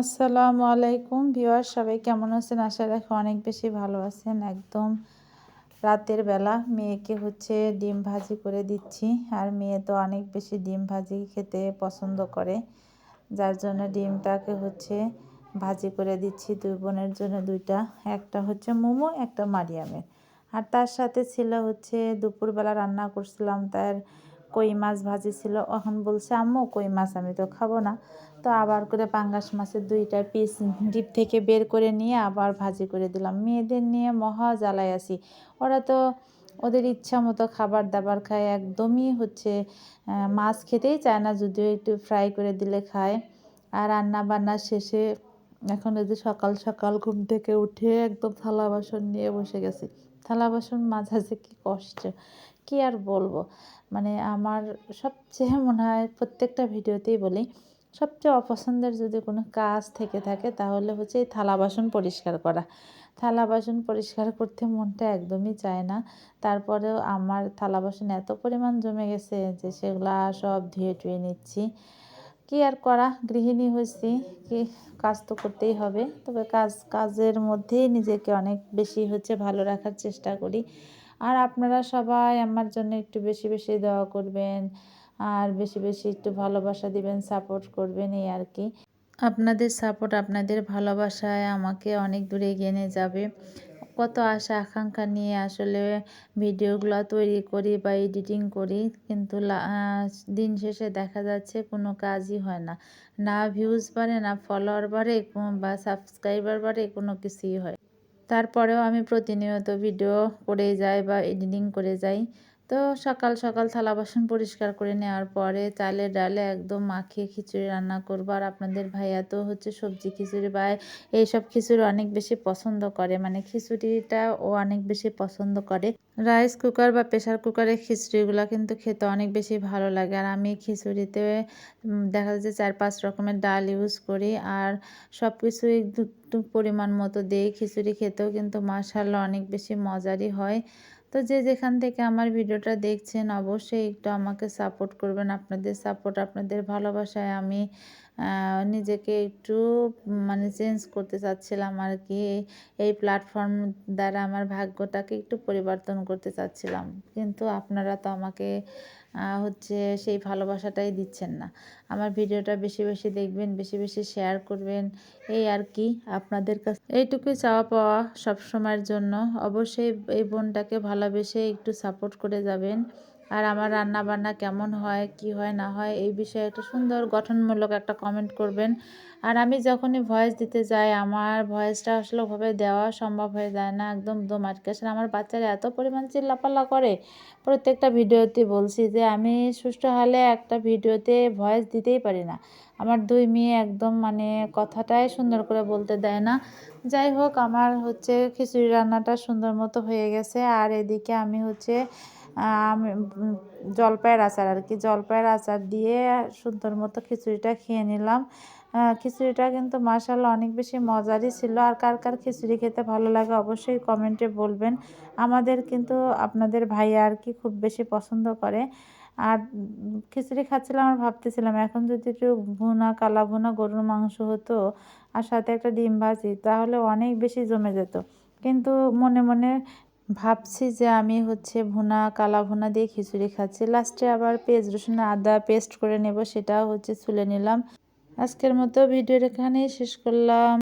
আসসালামু আলাইকুম ভিউয়ার, সবাই কেমন আছেন? আশা রাখি অনেক বেশি ভালো আছেন। একদম রাতের বেলা মেয়েকে হচ্ছে ডিম ভাজি করে দিচ্ছি, আর মেয়ে তো অনেক বেশি ডিম ভাজি খেতে পছন্দ করে। যার জন্য ডিমটাকে হচ্ছে ভাজি করে দিচ্ছি দুই বোনের জন্য দুইটা, একটা হচ্ছে মোমো, একটা মারিয়ামের। আর তার সাথে ছিল হচ্ছে দুপুরবেলা রান্না করছিলাম তার কই মাছ ভাজি ছিল এখন বলছে, আম্মু, কই মাছ আমি তো খাব না। তো আবার করে পাঙ্গাস মাছের দুইটা পিস ডিপ থেকে বের করে নিয়ে আবার ভাজি করে দিলাম। মেয়েদের নিয়ে মহা জ্বালায় আসি ওরা তো ওদের ইচ্ছা মতো খাবার দাবার খায়, একদমই হচ্ছে মাছ খেতেই চায় না, যদিও একটু ফ্রাই করে দিলে খায়। আর রান্না বান্না শেষে এখন যদি সকাল সকাল ঘুম থেকে উঠে একদম থালা বাসন নিয়ে বসে গেছি। থালা বাসন মাঝাছে কি কষ্ট, কি আর বলব? মানে আমার সবচেয়ে মনে হয় প্রত্যেকটা ভিডিওতেই বলি, সবচেয়ে অপছন্দের যদি কোনো কাজ থেকে থাকে তাহলে হচ্ছে এই থালা বাসন পরিষ্কার করা। থালা বাসন পরিষ্কার করতে মনটা একদমই চায় না। তারপরেও আমার থালা বাসন এত পরিমাণ জমে গেছে যে সেগুলো সব ধুয়ে টুয়ে নিচ্ছি। কি আর করা? গৃহিণী হয়েছি, কি কাজ তো করতেই হবে। তবে কাজ, কাজের মধ্যেই নিজেকে অনেক বেশি হচ্ছে ভালো রাখার চেষ্টা করি। আর আপনারা সবাই আমার জন্য একটু বেশি বেশি দোয়া করবেন, আর বেশি বেশি একটু ভালোবাসা দিবেন সাপোর্ট করবেন, এই আর কি। আপনাদের সাপোর্ট আপনাদের ভালোবাসায় আমাকে অনেক দূরে এগিয়ে নিয়ে যাবে। কত আশা, আকাঙ্ক্ষা নিয়ে আসলে ভিডিওগুলো তৈরি করি বা এডিটিং করি। কিন্তু দিন শেষে দেখা যাচ্ছে কোনো কাজই হয় না। না ভিউজ বাড়ে, না ফলোয়ার বাড়ে বা সাবস্ক্রাইবার বাড়ে, কোনো কিছুই হয়। তারপরেও আমি প্রতিনিয়ত ভিডিও করে যাই বা এডিটিং করে যাই। তো সকাল সকাল থালা বাসন পরিষ্কার করে নেওয়ার পরে চালে ডালে একদম মাখিয়ে খিচুড়ি রান্না করব। আর আপনাদের ভাইয়া তো হচ্ছে সবজি খিচুড়ি বা এইসব খিচুড়ি অনেক বেশি পছন্দ করে। মানে খিচুড়িটা ও অনেক বেশি পছন্দ করে। রাইস কুকার বা প্রেশার কুকারের খিচুড়িগুলো কিন্তু খেতে অনেক বেশি ভালো লাগে। আর আমি খিচুড়িতে দেখা যাচ্ছে চার, পাঁচ রকমের ডাল ইউজ করি। আর সব কিছুই পরিমাণ মতো দিয়ে খিচুড়ি খেতেও কিন্তু মাসাল্লা অনেক বেশি মজারই হয়। তো যে যেখান থেকে আমার ভিডিওটা দেখছেন, অবশ্যই একটু আমাকে সাপোর্ট করবেন। আপনাদের সাপোর্ট আপনাদের ভালোবাসায় আমি নিজেকে একটু মানে চেঞ্জ করতে চাচ্ছিলাম আর কি এই প্ল্যাটফর্ম দ্বারা আমার ভাগ্যটাকে একটু পরিবর্তন করতে চাচ্ছিলাম। কিন্তু আপনারা তো আমাকে হচ্ছে সেই ভালোবাসাটাই দিচ্ছেন না। আমার ভিডিওটা বেশি বেশি দেখবেন, বেশি বেশি শেয়ার করবেন। এই আর কি আপনাদের কাছে এইটুকুই চাওয়া পাওয়া সব সময়ের জন্য। অবশ্যই এই বোনটাকে ভালোবেসে একটু সাপোর্ট করে যাবেন। আর আমার রান্না বান্না কেমন হয়, কি হয়, না হয়, এই বিষয়ে একটা সুন্দর গঠনমূলক একটা কমেন্ট করবেন। আর আমি যখনই ভয়েস দিতে যাই, আমার ভয়েসটা আসলে ওভাবে দেওয়া সম্ভব হয়ে যায় না, একদম দম আটকে। আসলে আমার বাচ্চারা এত পরিমাণ চিল্লাপাল্লা করে, প্রত্যেকটা ভিডিওতে বলছি যে, আমি সুষ্ঠু হলে একটা ভিডিওতে ভয়েস দিতেই পারি না। আমার দুই মেয়ে একদম মানে কথাটাই সুন্দর করে বলতে দেয় না। যাই হোক, আমার হচ্ছে খিচুড়ি রান্নাটা সুন্দর মতো হয়ে গেছে। আর এদিকে আমি হচ্ছে জলপাইয়ের আচার আর কি। জলপাইয়ের আচার দিয়ে সুন্দর মতো খিচুড়িটা খেয়ে নিলাম। খিচুড়িটা কিন্তু মাসাল্লাহ অনেক বেশি মজারই ছিল। আর কার কার খিচুড়ি খেতে ভালো লাগে অবশ্যই কমেন্টে বলবেন। আমাদের কিন্তু আপনাদের ভাই আর কি খুব বেশি পছন্দ করে। আর খিচুড়ি খাচ্ছিলাম আর ভাবতেছিলাম, এখন যদি একটু ভুনা, কালা ভুনা গরুর মাংস হতো আর সাথে একটা ডিম ভাজি, তাহলে অনেক বেশি জমে যেত। কিন্তু মনে মনে ভাবছি যে আমি হচ্ছে ভুনা, কালা ভুনা দিয়ে খিচুড়ি খাচ্ছি। লাস্টে আবার পেঁয়াজ, রসুন, আদা পেস্ট করে নেব, সেটাও হচ্ছে ছুলে নিলাম। আজকের মতো ভিডিওর এখানেই শেষ করলাম।